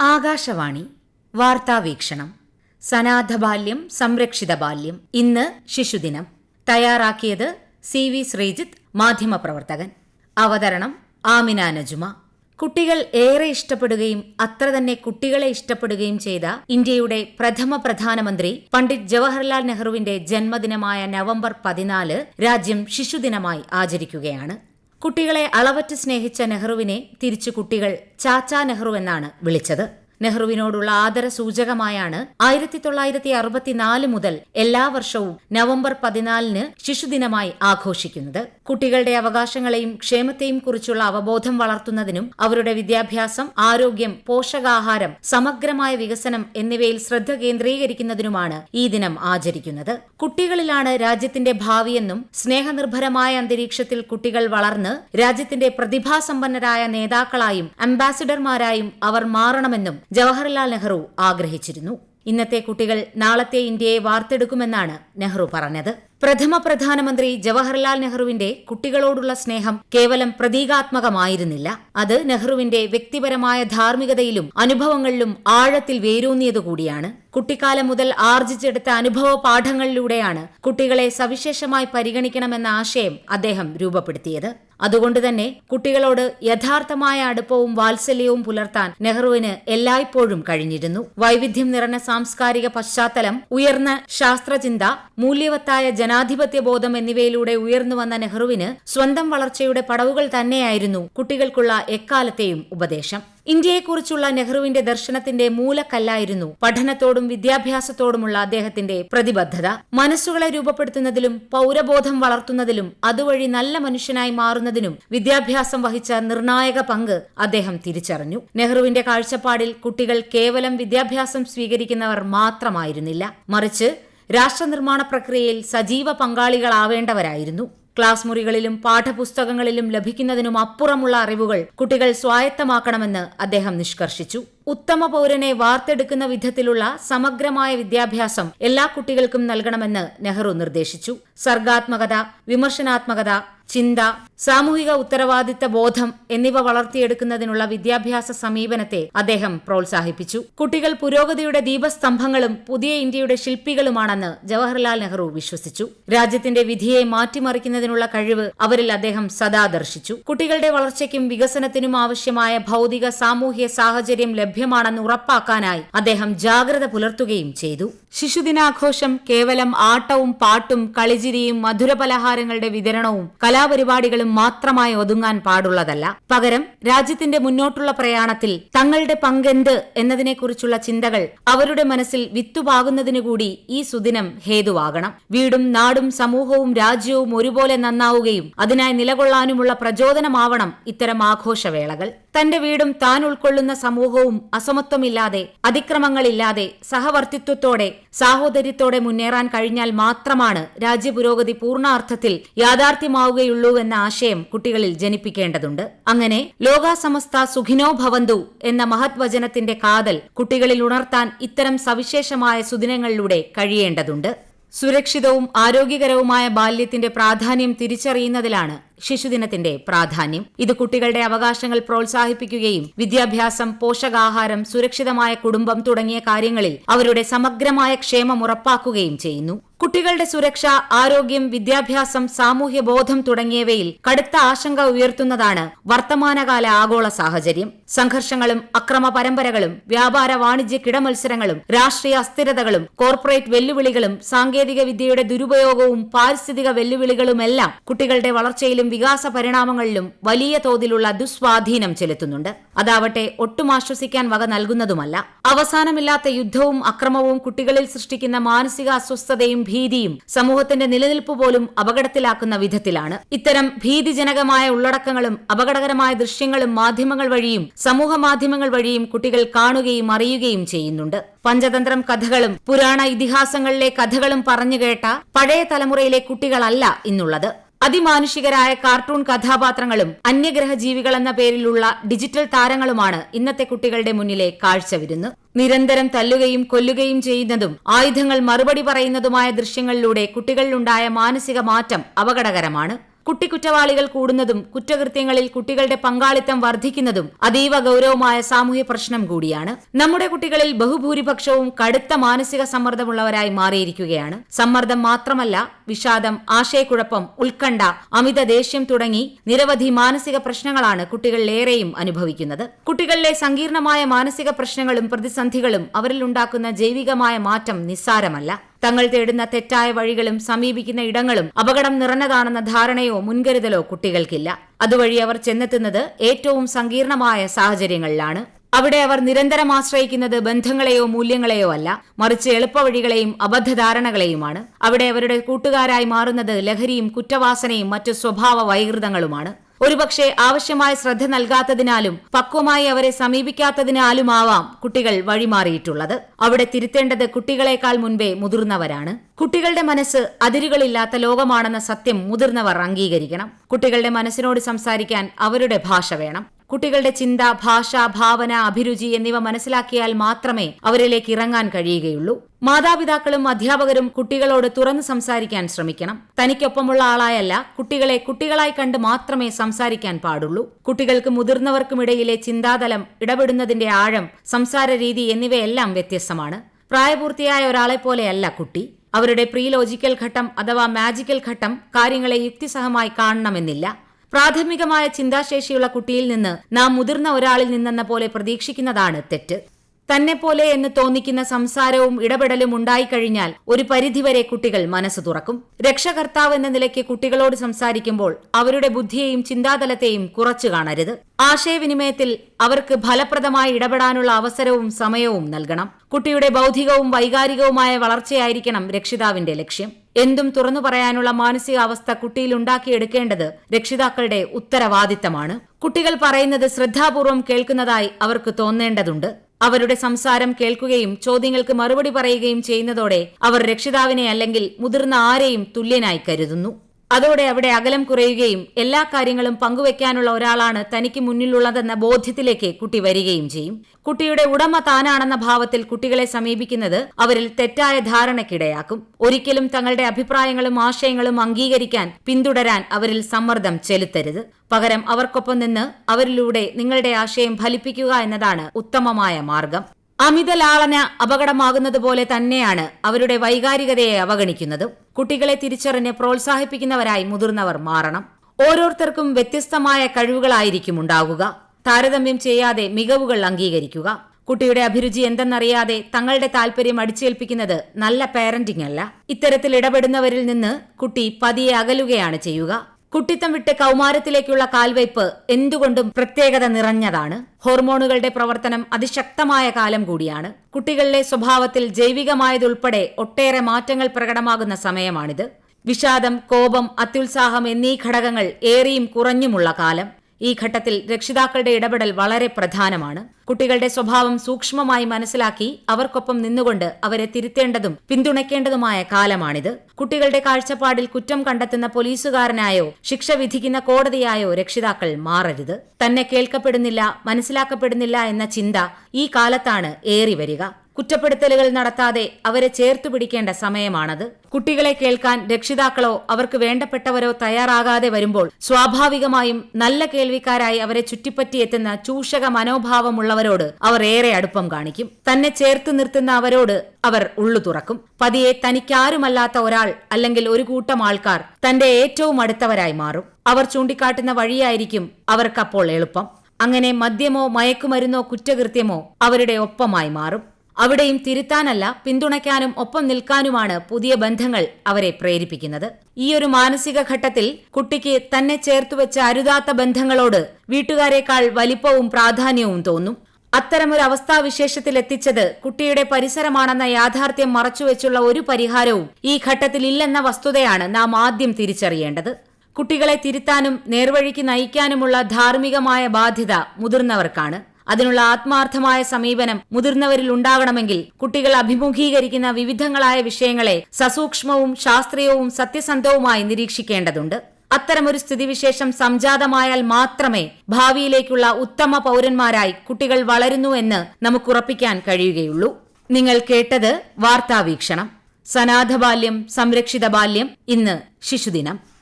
ആകാശവാണി വാർത്താവീക്ഷണം സനാഥ ബാല്യം സംരക്ഷിത ബാല്യം ഇന്ന് ശിശുദിനം. തയ്യാറാക്കിയത് സി വി ശ്രീജിത്ത് മാധ്യമപ്രവർത്തകൻ. അവതരണം ആമിന നജുമ. കുട്ടികൾ ഏറെ ഇഷ്ടപ്പെടുകയും അത്ര തന്നെ കുട്ടികളെ ഇഷ്ടപ്പെടുകയും ചെയ്ത ഇന്ത്യയുടെ പ്രഥമ പ്രധാനമന്ത്രി പണ്ഡിറ്റ് ജവഹർലാൽ നെഹ്റുവിന്റെ ജന്മദിനമായ നവംബർ പതിനാല് രാജ്യം ശിശുദിനമായി ആചരിക്കുകയാണ്. കുട്ടികളെ അളവറ്റ് സ്നേഹിച്ച നെഹ്റുവിനെ തിരിച്ചു കുട്ടികൾ ചാച്ചാ നെഹ്റു എന്നാണ് വിളിച്ചത് നെഹ്റുവിനോടുള്ള ആദര സൂചകമായാണ് ആയിരത്തി തൊള്ളായിരത്തി അറുപത്തിനാല് മുതൽ എല്ലാ വർഷവും നവംബർ പതിനാലിന് ശിശുദിനമായി ആഘോഷിക്കുന്നത്. കുട്ടികളുടെ അവകാശങ്ങളെയും ക്ഷേമത്തെയും കുറിച്ചുള്ള അവബോധം വളർത്തുന്നതിനും അവരുടെ വിദ്യാഭ്യാസം ആരോഗ്യം പോഷകാഹാരം സമഗ്രമായ വികസനം എന്നിവയിൽ ശ്രദ്ധ കേന്ദ്രീകരിക്കുന്നതിനുമാണ് ഈ ദിനം ആചരിക്കുന്നത്. കുട്ടികളിലാണ് രാജ്യത്തിന്റെ ഭാവിയെന്നും സ്നേഹനിർഭരമായ അന്തരീക്ഷത്തിൽ കുട്ടികൾ വളർന്ന് രാജ്യത്തിന്റെ പ്രതിഭാസമ്പന്നരായ നേതാക്കളായും അംബാസിഡർമാരായും അവർ മാറണമെന്നും ജവഹർലാൽ നെഹ്റു ആഗ്രഹിച്ചിരുന്നു. ഇന്നത്തെ കുട്ടികൾ നാളത്തെ ഇന്ത്യയെ വാർത്തെടുക്കുമെന്നാണ് നെഹ്റു പറഞ്ഞത്. പ്രഥമ പ്രധാനമന്ത്രി ജവഹർലാൽ നെഹ്റുവിന്റെ കുട്ടികളോടുള്ള സ്നേഹം കേവലം പ്രതീകാത്മകമായിരുന്നില്ല. അത് നെഹ്റുവിന്റെ വ്യക്തിപരമായ ധാർമ്മികതയിലും അനുഭവങ്ങളിലും ആഴത്തിൽ വേരൂന്നിയതുകൂടിയാണ് കുട്ടിക്കാലം മുതൽ ആർജിച്ചെടുത്ത അനുഭവ പാഠങ്ങളിലൂടെയാണ് കുട്ടികളെ സവിശേഷമായി പരിഗണിക്കണമെന്ന ആശയം അദ്ദേഹം രൂപപ്പെടുത്തിയത്. അതുകൊണ്ടുതന്നെ കുട്ടികളോട് യഥാർത്ഥമായ അടുപ്പവും വാത്സല്യവും പുലർത്താൻ നെഹ്റുവിന് എല്ലായ്പ്പോഴും കഴിഞ്ഞിരുന്നു. വൈവിധ്യം നിറഞ്ഞ സാംസ്കാരിക പശ്ചാത്തലം ഉയർന്ന ശാസ്ത്രചിന്ത മൂല്യവത്തായ ജനാധിപത്യ ബോധം എന്നിവയിലൂടെ ഉയർന്നുവന്ന നെഹ്റുവിന് സ്വന്തം വളർച്ചയുടെ പടവുകൾ തന്നെയായിരുന്നു കുട്ടികൾക്കുള്ള എക്കാലത്തെയും ഉപദേശം. ഇന്ത്യയെക്കുറിച്ചുള്ള നെഹ്റുവിന്റെ ദർശനത്തിന്റെ മൂലക്കല്ലായിരുന്നു പഠനത്തോടും വിദ്യാഭ്യാസത്തോടുമുള്ള അദ്ദേഹത്തിന്റെ പ്രതിബദ്ധത. മനസ്സുകളെ രൂപപ്പെടുത്തുന്നതിലും പൗരബോധം വളർത്തുന്നതിലും അതുവഴി നല്ല മനുഷ്യനായി മാറുന്നതിനും വിദ്യാഭ്യാസം വഹിച്ച നിർണായക പങ്ക് അദ്ദേഹം തിരിച്ചറിഞ്ഞു. നെഹ്റുവിന്റെ കാഴ്ചപ്പാടിൽ കുട്ടികൾ കേവലം വിദ്യാഭ്യാസം സ്വീകരിക്കുന്നവർ മാത്രമായിരുന്നില്ല. മറിച്ച് രാഷ്ട്രനിർമ്മാണ പ്രക്രിയയിൽ സജീവ പങ്കാളികളാവേണ്ടവരായിരുന്നു. ക്ലാസ് മുറികളിലും പാഠപുസ്തകങ്ങളിലും ലഭിക്കുന്നതിനും അപ്പുറമുള്ള അറിവുകൾ കുട്ടികൾ സ്വായത്തമാക്കണമെന്ന് അദ്ദേഹം നിഷ്കർഷിച്ചു ഉത്തമ പൗരനെ വാർത്തെടുക്കുന്ന വിധത്തിലുള്ള സമഗ്രമായ വിദ്യാഭ്യാസം എല്ലാ കുട്ടികൾക്കും നൽകണമെന്ന് നെഹ്റു നിർദ്ദേശിച്ചു. സർഗാത്മകത വിമർശനാത്മകത ചിന്ത സാമൂഹിക ഉത്തരവാദിത്ത ബോധം എന്നിവ വളർത്തിയെടുക്കുന്നതിനുള്ള വിദ്യാഭ്യാസ സമീപനത്തെ അദ്ദേഹം പ്രോത്സാഹിപ്പിച്ചു. കുട്ടികൾ പുരോഗതിയുടെ ദീപസ്തംഭങ്ങളും പുതിയ ഇന്ത്യയുടെ ശില്പികളുമാണെന്ന് ജവഹർലാൽ നെഹ്റു വിശ്വസിച്ചു. രാജ്യത്തിന്റെ വിധിയെ മാറ്റിമറിക്കുന്നതിനുള്ള കഴിവ് അവരിൽ അദ്ദേഹം സദാ ദർശിച്ചു. കുട്ടികളുടെ വളർച്ചയ്ക്കും വികസനത്തിനും ആവശ്യമായ ഭൗതിക സാമൂഹ്യ സാഹചര്യം ലഭ്യമാണെന്ന് ഉറപ്പാക്കാനായി അദ്ദേഹം ജാഗ്രത പുലർത്തുകയും ചെയ്തു. ശിശുദിനാഘോഷം കേവലം ആട്ടവും പാട്ടും കളിചിരിയും മധുരപലഹാരങ്ങളുടെ വിതരണവും കലാപരിപാടികളും മാത്രമായി ഒതുങ്ങാൻ പാടുള്ളതല്ല. പകരം രാജ്യത്തിന്റെ മുന്നോട്ടുള്ള പ്രയാണത്തിൽ തങ്ങളുടെ പങ്കെന്ത് എന്നതിനെക്കുറിച്ചുള്ള ചിന്തകൾ അവരുടെ മനസ്സിൽ വിത്തുപാകുന്നതിനു കൂടി ഈ സുദിനം ഹേതുവാകണം. വീടും നാടും സമൂഹവും രാജ്യവും ഒരുപോലെ നന്നാവുകയും അതിനായി നിലകൊള്ളാനുമുള്ള പ്രചോദനമാവണം ഇത്തരം ആഘോഷവേളകൾ. തന്റെ വീടും താൻ ഉൾക്കൊള്ളുന്ന സമൂഹവും അസമത്വമില്ലാതെ അതിക്രമങ്ങളില്ലാതെ സഹവർത്തിത്വത്തോടെ സാഹോദര്യത്തോടെ മുന്നേറാൻ കഴിഞ്ഞാൽ മാത്രമാണ് രാജ്യപുരോഗതി പൂർണാർത്ഥത്തിൽ യാഥാർത്ഥ്യമാവുകയുള്ളൂ എന്ന ആശയം കുട്ടികളിൽ ജനിപ്പിക്കേണ്ടതുണ്ട്. അങ്ങനെ ലോകാസമസ്ത സുഖിനോ ഭവന്തു എന്ന മഹത് വചനത്തിന്റെ കാതൽ കുട്ടികളിൽ ഉണർത്താൻ ഇത്തരം സവിശേഷമായ സുദിനങ്ങളിലൂടെ കഴിയേണ്ടതുണ്ട്. സുരക്ഷിതവും ആരോഗ്യകരവുമായ ബാല്യത്തിന്റെ പ്രാധാന്യം തിരിച്ചറിയുന്നതിലാണ് ശിശുദിനത്തിന്റെ പ്രാധാന്യം. ഇത് കുട്ടികളുടെ അവകാശങ്ങൾ പ്രോത്സാഹിപ്പിക്കുകയും വിദ്യാഭ്യാസം പോഷകാഹാരം സുരക്ഷിതമായ കുടുംബം തുടങ്ങിയ കാര്യങ്ങളിൽ അവരുടെ സമഗ്രമായ ക്ഷേമം ഉറപ്പാക്കുകയും ചെയ്യുന്നു. കുട്ടികളുടെ സുരക്ഷ ആരോഗ്യം വിദ്യാഭ്യാസം സാമൂഹ്യ ബോധം തുടങ്ങിയവയിൽ കടുത്ത ആശങ്ക ഉയർത്തുന്നതാണ് വർത്തമാനകാല ആഗോള സാഹചര്യം. സംഘർഷങ്ങളും അക്രമ പരമ്പരകളും വ്യാപാര വാണിജ്യ കിടമത്സരങ്ങളും രാഷ്ട്രീയ അസ്ഥിരതകളും കോർപ്പറേറ്റ് വെല്ലുവിളികളും സാങ്കേതിക വിദ്യയുടെ ദുരുപയോഗവും പാരിസ്ഥിതിക വെല്ലുവിളികളുമെല്ലാം കുട്ടികളുടെ വളർച്ചയിലും വികാസ പരിണാമങ്ങളിലും വലിയ തോതിലുള്ള ദുസ്വാധീനം ചെലുത്തുന്നുണ്ട്. അതാവട്ടെ ഒട്ടും ആശ്വസിക്കാൻ വക നൽകുന്നതുമല്ല. അവസാനമില്ലാത്ത യുദ്ധവും അക്രമവും കുട്ടികളിൽ സൃഷ്ടിക്കുന്ന മാനസിക അസ്വസ്ഥതയും ഭീതിയും സമൂഹത്തിന്റെ നിലനിൽപ്പ് പോലും അപകടത്തിലാക്കുന്ന വിധത്തിലാണ്. ഇത്തരം ഭീതിജനകമായ ഉള്ളടക്കങ്ങളും അപകടകരമായ ദൃശ്യങ്ങളും മാധ്യമങ്ങൾ വഴിയും സമൂഹ മാധ്യമങ്ങൾ വഴിയും കുട്ടികൾ കാണുകയും അറിയുകയും ചെയ്യുന്നുണ്ട്. പഞ്ചതന്ത്രം കഥകളും പുരാണ ഇതിഹാസങ്ങളിലെ കഥകളും പറഞ്ഞുകേട്ട പഴയ തലമുറയിലെ കുട്ടികളല്ല ഇന്നുള്ളത്. അതിമാനുഷികരായ കാർട്ടൂൺ കഥാപാത്രങ്ങളും അന്യഗ്രഹ ജീവികളെന്ന പേരിലുള്ള ഡിജിറ്റൽ താരങ്ങളുമാണ് ഇന്നത്തെ കുട്ടികളുടെ മുന്നിലെ കാഴ്ചവിരുന്ന് നിരന്തരം തല്ലുകയും കൊല്ലുകയും ചെയ്യുന്നതും ആയുധങ്ങൾ മറുപടി പറയുന്നതുമായ ദൃശ്യങ്ങളിലൂടെ കുട്ടികളിലുണ്ടായ മാനസിക മാറ്റം അപകടകരമാണ്. കുട്ടിക്കുറ്റവാളികൾ കൂടുന്നതും കുറ്റകൃത്യങ്ങളിൽ കുട്ടികളുടെ പങ്കാളിത്തം വർദ്ധിക്കുന്നതും അതീവ ഗൌരവമായ സാമൂഹ്യ പ്രശ്നം കൂടിയാണ്. നമ്മുടെ കുട്ടികളിൽ ബഹുഭൂരിപക്ഷവും കടുത്ത മാനസിക സമ്മർദ്ദമുള്ളവരായി മാറിയിരിക്കുകയാണ്. സമ്മർദ്ദം മാത്രമല്ല വിഷാദം ആശയക്കുഴപ്പം ഉത്കണ്ഠ അമിത ദേഷ്യം തുടങ്ങി നിരവധി മാനസിക പ്രശ്നങ്ങളാണ് കുട്ടികളിലേറെയും അനുഭവിക്കുന്നത്. കുട്ടികളിലെ സങ്കീർണമായ മാനസിക പ്രശ്നങ്ങളും പ്രതിസന്ധികളും അവരിൽ ഉണ്ടാക്കുന്ന ജൈവികമായ മാറ്റം നിസ്സാരമല്ല. തങ്ങൾ തേടുന്ന തെറ്റായ വഴികളും സമീപിക്കുന്ന ഇടങ്ങളും അപകടം നിറഞ്ഞതാണെന്ന ധാരണയോ മുൻകരുതലോ കുട്ടികൾക്കില്ല. അതുവഴി അവർ ചെന്നെത്തുന്നത് ഏറ്റവും സങ്കീർണമായ സാഹചര്യങ്ങളിലാണ്. അവിടെ അവർ നിരന്തരം ആശ്രയിക്കുന്നത് ബന്ധങ്ങളെയോ മൂല്യങ്ങളെയോ അല്ല മറിച്ച് എളുപ്പവഴികളെയും അബദ്ധധാരണകളെയുമാണ്. അവിടെ അവരുടെ കൂട്ടുകാരായി മാറുന്നത് ലഹരിയും കുറ്റവാസനയും മറ്റു സ്വഭാവ വൈകൃതങ്ങളുമാണ്. ഒരുപക്ഷെ ആവശ്യമായ ശ്രദ്ധ നൽകാത്തതിനാലും പക്വമായി അവരെ സമീപിക്കാത്തതിനാലുമാവാം കുട്ടികൾ വഴിമാറിയിട്ടുള്ളത്. അവിടെ തിരുത്തേണ്ടത് കുട്ടികളെക്കാൾ മുൻപേ മുതിർന്നവരാണ്. കുട്ടികളുടെ മനസ്സ് അതിരുകളില്ലാത്ത ലോകമാണെന്ന സത്യം മുതിർന്നവർ അംഗീകരിക്കണം. കുട്ടികളുടെ മനസ്സിനോട് സംസാരിക്കാൻ അവരുടെ ഭാഷ വേണം. കുട്ടികളുടെ ചിന്ത ഭാഷ ഭാവന അഭിരുചി എന്നിവ മനസ്സിലാക്കിയാൽ മാത്രമേ അവരിലേക്ക് ഇറങ്ങാൻ കഴിയുകയുള്ളൂ. മാതാപിതാക്കളും അധ്യാപകരും കുട്ടികളോട് തുറന്നു സംസാരിക്കാൻ ശ്രമിക്കണം. തനിക്കൊപ്പമുള്ള ആളായല്ല കുട്ടികളെ കുട്ടികളായി കണ്ട് മാത്രമേ സംസാരിക്കാൻ പാടുള്ളൂ. കുട്ടികൾക്ക് മുതിർന്നവർക്കുമിടയിലെ ചിന്താതലം ഇടപെടുന്നതിന്റെ ആഴം സംസാര രീതി എന്നിവയെല്ലാം വ്യത്യസ്തമാണ്. പ്രായപൂർത്തിയായ ഒരാളെ പോലെയല്ല കുട്ടി. അവരുടെ പ്രീ ലോജിക്കൽ ഘട്ടം അഥവാ മാജിക്കൽ ഘട്ടം കാര്യങ്ങളെ യുക്തിസഹമായി കാണണമെന്നില്ല. പ്രാഥമികമായ ചിന്താശേഷിയുള്ള കുട്ടിയിൽ നിന്ന് നാം മുതിർന്ന ഒരാളിൽ നിന്നെന്ന പോലെ പ്രതീക്ഷിക്കുന്നതാണ് തെറ്റ്. തന്നെ പോലെ എന്ന് തോന്നിക്കുന്ന സംസാരവും ഇടപെടലും ഉണ്ടായിക്കഴിഞ്ഞാൽ ഒരു പരിധിവരെ കുട്ടികൾ മനസ്സ് തുറക്കും. രക്ഷകർത്താവ് എന്ന നിലയ്ക്ക് കുട്ടികളോട് സംസാരിക്കുമ്പോൾ അവരുടെ ബുദ്ധിയെയും ചിന്താതലത്തെയും കുറച്ചു കാണരുത്. ആശയവിനിമയത്തിൽ അവർക്ക് ഫലപ്രദമായി ഇടപെടാനുള്ള അവസരവും സമയവും നൽകണം. കുട്ടിയുടെ ബൗദ്ധികവും വൈകാരികവുമായ വളർച്ചയായിരിക്കണം രക്ഷിതാവിന്റെ ലക്ഷ്യം. എന്തും തുറന്നു പറയാനുള്ള മാനസികാവസ്ഥ കുട്ടിയിൽ ഉണ്ടാക്കിയെടുക്കേണ്ടത് രക്ഷിതാക്കളുടെ ഉത്തരവാദിത്തമാണ്. കുട്ടികൾ പറയുന്നത് ശ്രദ്ധാപൂർവം കേൾക്കുന്നതായി അവർക്ക് തോന്നേണ്ടതുണ്ട്. അവരുടെ സംസാരം കേൾക്കുകയും ചോദ്യങ്ങൾക്ക് മറുപടി പറയുകയും ചെയ്യുന്നതോടെ അവർ രക്ഷിതാവിനെ അല്ലെങ്കിൽ മുതിർന്ന ആരെയും തുല്യനായി കരുതുന്നു അതോടെ അവിടെ അകലം കുറയുകയും എല്ലാ കാര്യങ്ങളും പങ്കുവെക്കാനുള്ള ഒരാളാണ് തനിക്ക് മുന്നിലുള്ളതെന്ന ബോധ്യത്തിലേക്ക് കുട്ടി വരികയും ചെയ്യും. കുട്ടിയുടെ ഉടമ താനാണെന്ന ഭാവത്തിൽ കുട്ടികളെ സമീപിക്കുന്നത് അവരിൽ തെറ്റായ ധാരണയ്ക്കിടയാക്കും. ഒരിക്കലും തങ്ങളുടെ അഭിപ്രായങ്ങളും ആശയങ്ങളും അംഗീകരിക്കാൻ പിന്തുടരാൻ അവരിൽ സമ്മർദ്ദം ചെലുത്തരുത്. പകരം അവർക്കൊപ്പം നിന്ന് അവരിലൂടെ നിങ്ങളുടെ ആശയം ഫലിപ്പിക്കുക എന്നതാണ് ഉത്തമമായ മാർഗം അമിത ലാളന അപകടമാകുന്നത് പോലെ തന്നെയാണ് അവരുടെ വൈകാരികതയെ അവഗണിക്കുന്നതും. കുട്ടികളെ തിരിച്ചറിഞ്ഞ് പ്രോത്സാഹിപ്പിക്കുന്നവരായി മുതിർന്നവർ മാറണം. ഓരോരുത്തർക്കും വ്യത്യസ്തമായ കഴിവുകളായിരിക്കും ഉണ്ടാകുക. താരതമ്യം ചെയ്യാതെ മികവുകൾ അംഗീകരിക്കുക. കുട്ടിയുടെ അഭിരുചി എന്തെന്നറിയാതെ തങ്ങളുടെ താല്പര്യം അടിച്ചേൽപ്പിക്കുന്നത് നല്ല പാരന്റിംഗ് അല്ല. ഇത്തരത്തിൽ ഇടപെടുന്നവരിൽ നിന്ന് കുട്ടി പതിയെ അകലുകയാണ് ചെയ്യുക. കുട്ടിത്തം വിട്ട് കൗമാരത്തിലേക്കുള്ള കാൽവയ്പ് എന്തുകൊണ്ടും പ്രത്യേകത നിറഞ്ഞതാണ്. ഹോർമോണുകളുടെ പ്രവർത്തനം അതിശക്തമായ കാലം കൂടിയാണ്. കുട്ടികളിലെ സ്വഭാവത്തിൽ ജൈവികമായതുൾപ്പെടെ ഒട്ടേറെ മാറ്റങ്ങൾ പ്രകടമാകുന്ന സമയമാണിത്. വിഷാദം കോപം അത്യുത്സാഹം എന്നീ ഘടകങ്ങൾ ഏറിയും കുറഞ്ഞുമുള്ള കാലം. ഈ ഘട്ടത്തിൽ രക്ഷിതാക്കളുടെ ഇടപെടൽ വളരെ പ്രധാനമാണ്. കുട്ടികളുടെ സ്വഭാവം സൂക്ഷ്മമായി മനസ്സിലാക്കി അവർക്കൊപ്പം നിന്നുകൊണ്ട് അവരെ തിരുത്തേണ്ടതും പിന്തുണയ്ക്കേണ്ടതുമായ കാലമാണിത്. കുട്ടികളുടെ കാഴ്ചപ്പാടിൽ കുറ്റം കണ്ടെത്തുന്ന പോലീസുകാരനായോ ശിക്ഷ വിധിക്കുന്ന കോടതിയായോ രക്ഷിതാക്കൾ മാറരുത്. തന്നെ കേൾക്കപ്പെടുന്നില്ല മനസ്സിലാക്കപ്പെടുന്നില്ല എന്ന ചിന്ത ഈ കാലത്താണ് ഏറി വരിക കുറ്റപ്പെടുത്തലുകൾ നടത്താതെ അവരെ ചേർത്തു പിടിക്കേണ്ട സമയമാണത്. കുട്ടികളെ കേൾക്കാൻ രക്ഷിതാക്കളോ അവർക്ക് വേണ്ടപ്പെട്ടവരോ തയ്യാറാകാതെ വരുമ്പോൾ സ്വാഭാവികമായും നല്ല കേൾവിക്കാരായി അവരെ ചുറ്റിപ്പറ്റിയെത്തുന്ന ചൂഷക മനോഭാവമുള്ളവരോട് അവർ ഏറെ അടുപ്പം കാണിക്കും. തന്നെ ചേർത്ത് നിർത്തുന്ന അവരോട് അവർ ഉള്ളു തുറക്കും. പതിയെ തനിക്കാരുമല്ലാത്ത ഒരാൾ അല്ലെങ്കിൽ ഒരു കൂട്ടം ആൾക്കാർ തന്റെ ഏറ്റവും അടുത്തവരായി മാറും. അവർ ചൂണ്ടിക്കാട്ടുന്ന വഴിയായിരിക്കും അവർക്കപ്പോൾ എളുപ്പം. അങ്ങനെ മദ്യമോ മയക്കുമരുന്നോ കുറ്റകൃത്യമോ അവരുടെ ഒപ്പമായി മാറും. അവിടെയും തിരുത്താനല്ല പിന്തുണയ്ക്കാനും ഒപ്പം നിൽക്കാനുമാണ് പുതിയ ബന്ധങ്ങൾ അവരെ പ്രേരിപ്പിക്കുന്നത്. ഈ ഒരു മാനസിക ഘട്ടത്തിൽ കുട്ടിക്ക് തന്നെ ചേർത്തുവെച്ച അരുതാത്ത ബന്ധങ്ങളോട് വീട്ടുകാരെക്കാൾ വലിപ്പവും പ്രാധാന്യവും തോന്നും. അത്തരമൊരു അവസ്ഥാവിശേഷത്തിൽ എത്തിച്ചത് കുട്ടിയുടെ പരിസരമാണെന്ന യാഥാർത്ഥ്യം മറച്ചുവെച്ചുള്ള ഒരു പരിഹാരവും ഈ ഘട്ടത്തിൽ ഇല്ലെന്ന വസ്തുതയാണ് നാം ആദ്യം തിരിച്ചറിയേണ്ടത്. കുട്ടികളെ തിരുത്താനും നേർവഴിക്ക് നയിക്കാനുമുള്ള ധാർമ്മികമായ ബാധ്യത മുതിർന്നവർക്കാണ്. അതിനുള്ള ആത്മാർത്ഥമായ സമീപനം മുതിർന്നവരിൽ ഉണ്ടാകണമെങ്കിൽ കുട്ടികൾ അഭിമുഖീകരിക്കുന്ന വിവിധങ്ങളായ വിഷയങ്ങളെ സസൂക്ഷ്മവും ശാസ്ത്രീയവും സത്യസന്ധവുമായി നിരീക്ഷിക്കേണ്ടതുണ്ട്. അത്തരമൊരു സ്ഥിതിവിശേഷം സംജാതമായാൽ മാത്രമേ ഭാവിയിലേക്കുള്ള ഉത്തമ പൗരന്മാരായി കുട്ടികൾ വളരുന്നു എന്ന് നമുക്കുറപ്പിക്കാൻ കഴിയുകയുള്ളൂ. നിങ്ങൾ കേട്ടത് വാർത്താവീക്ഷണം. സനാഥ ബാല്യം സംരക്ഷിത ബാല്യം ഇന്ന് ശിശുദിനം.